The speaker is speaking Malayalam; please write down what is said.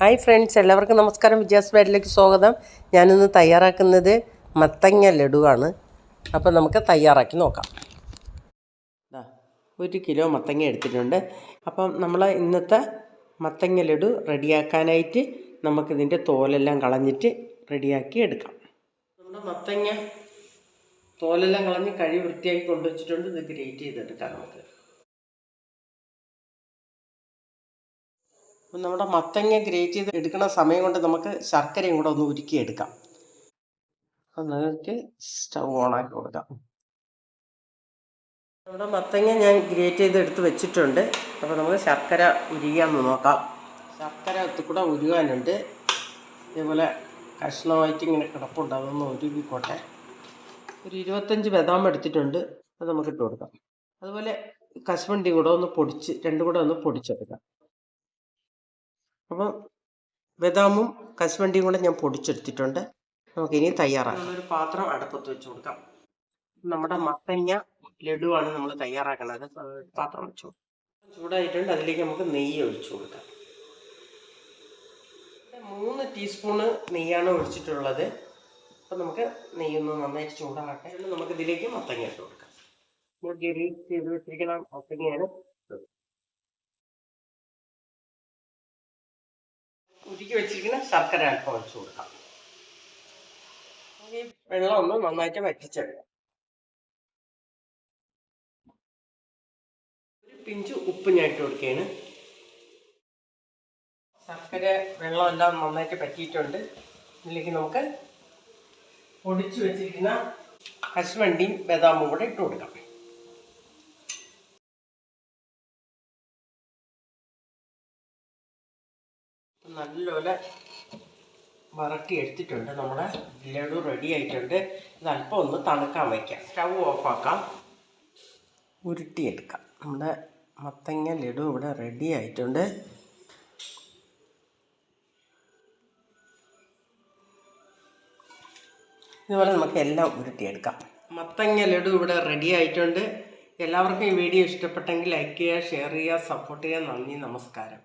ഹായ് ഫ്രണ്ട്സ് എല്ലാവർക്കും നമസ്കാരം. വിജയാസ് ബാഡിലേക്ക് സ്വാഗതം. ഞാനിന്ന് തയ്യാറാക്കുന്നത് മത്തങ്ങ ലഡുവാണ്. അപ്പോൾ നമുക്ക് തയ്യാറാക്കി നോക്കാം. ഒരു കിലോ മത്തങ്ങ എടുത്തിട്ടുണ്ട്. അപ്പം നമ്മൾ ഇന്നത്തെ മത്തങ്ങ ലഡു റെഡിയാക്കാനായിട്ട് നമുക്കിതിന്റെ തോലെല്ലാം കളഞ്ഞിട്ട് റെഡിയാക്കി എടുക്കാം. നമ്മുടെ മത്തങ്ങ തോലെല്ലാം കളഞ്ഞ് കഴി വൃത്തിയാക്കി കൊണ്ടുവച്ചിട്ടുണ്ട് ഇത് ഗ്രേറ്റ് ചെയ്തെടുക്കാം നമുക്ക് നമ്മുടെ മത്തങ്ങ ഗ്രേറ്റ് ചെയ്ത് എടുക്കുന്ന സമയം കൊണ്ട് നമുക്ക് ശർക്കരയും കൂടെ ഒന്ന് ഉരുക്കി എടുക്കാം. അപ്പം നമുക്ക് സ്റ്റൗ ഓണാക്കി കൊടുക്കാം. നമ്മുടെ മത്തങ്ങ ഞാൻ ഗ്രേറ്റ് ചെയ്ത് എടുത്ത് വെച്ചിട്ടുണ്ട്. അപ്പോൾ നമുക്ക് ശർക്കര ഉരിയാന്ന് നോക്കാം. ശർക്കര ഒത്തുകൂടെ ഉരുകാനുണ്ട്. ഇതേപോലെ കഷ്ണമായിട്ട് ഇങ്ങനെ കിടപ്പുണ്ട്. അതൊന്ന് ഉരുകിക്കോട്ടെ. ഒരു ഇരുപത്തഞ്ച് ബദാം എടുത്തിട്ടുണ്ട്. അത് നമുക്ക് ഇട്ട് കൊടുക്കാം. അതുപോലെ കശുവണ്ടി കൂടെ ഒന്ന് പൊടിച്ച് രണ്ടും കൂടെ ഒന്ന് പൊടിച്ചെടുക്കാം. അപ്പം ബദാമും കശുവണ്ടിയും കൂടെ ഞാൻ പൊടിച്ചെടുത്തിട്ടുണ്ട്. നമുക്ക് ഇനി തയ്യാറാക്കാം. ഒരു പാത്രം അടുപ്പത്ത് വെച്ച് കൊടുക്കാം. നമ്മുടെ മത്തങ്ങ ലഡുവാണ് നമ്മൾ തയ്യാറാക്കുന്നത് പാത്രം വെച്ചു ചൂടായിട്ടുണ്ട്. അതിലേക്ക് നമുക്ക് നെയ്യ് ഒഴിച്ചു കൊടുക്കാം. മൂന്ന് ടീസ്പൂണ് നെയ്യാണ് ഒഴിച്ചിട്ടുള്ളത്. അപ്പം നമുക്ക് നെയ്യൊന്ന് നന്നായിട്ട് ചൂടാകട്ടെ എന്നിട്ട് നമുക്ക് ഇതിലേക്ക് മത്തങ്ങ ഇട്ട് കൊടുക്കാം. നമ്മൾ ഗ്രീസ് ചെയ്ത് വെച്ചിരിക്കുന്ന മത്തങ്ങയാണ്. ഉരുക്കി വെച്ചിരിക്കുന്ന ശർക്കര അല്പം ഒഴിച്ചു കൊടുക്കാം. ഈ വെള്ളം ഒന്ന് നന്നായിട്ട് വറ്റിച്ചെടുക്കാം. ഒരു പിഞ്ച് ഉപ്പ് ഞാൻ ഇട്ട് കൊടുക്കുകയാണ്. ശർക്കര വെള്ളം എല്ലാം നന്നായിട്ട് പറ്റിയിട്ടുണ്ട് ഇതിലേക്ക് നമുക്ക് പൊടിച്ചു വെച്ചിരിക്കുന്ന കശുവണ്ടിയും ബദാമും കൂടെ ഇട്ട് കൊടുക്കാം. നല്ലപോലെ വറക്കി എടുത്തിട്ടുണ്ട്. നമ്മുടെ ലഡു റെഡി ആയിട്ടുണ്ട്. ഇത് അല്പം ഒന്ന് തണുക്കാൻ വയ്ക്കാം സ്റ്റൗ ഓഫാക്കാം ഉരുട്ടിയെടുക്കാം. നമ്മുടെ മത്തങ്ങ ലഡു ഇവിടെ റെഡി ആയിട്ടുണ്ട്. ഇതുപോലെ നമുക്ക് എല്ലാം ഉരുട്ടിയെടുക്കാം. മത്തങ്ങ ലഡു ഇവിടെ റെഡി ആയിട്ടുണ്ട്. എല്ലാവർക്കും ഈ വീഡിയോ ഇഷ്ടപ്പെട്ടെങ്കിൽ ലൈക്ക് ചെയ്യുക ഷെയർ ചെയ്യുക സപ്പോർട്ട് ചെയ്യുക. നന്ദി നമസ്കാരം.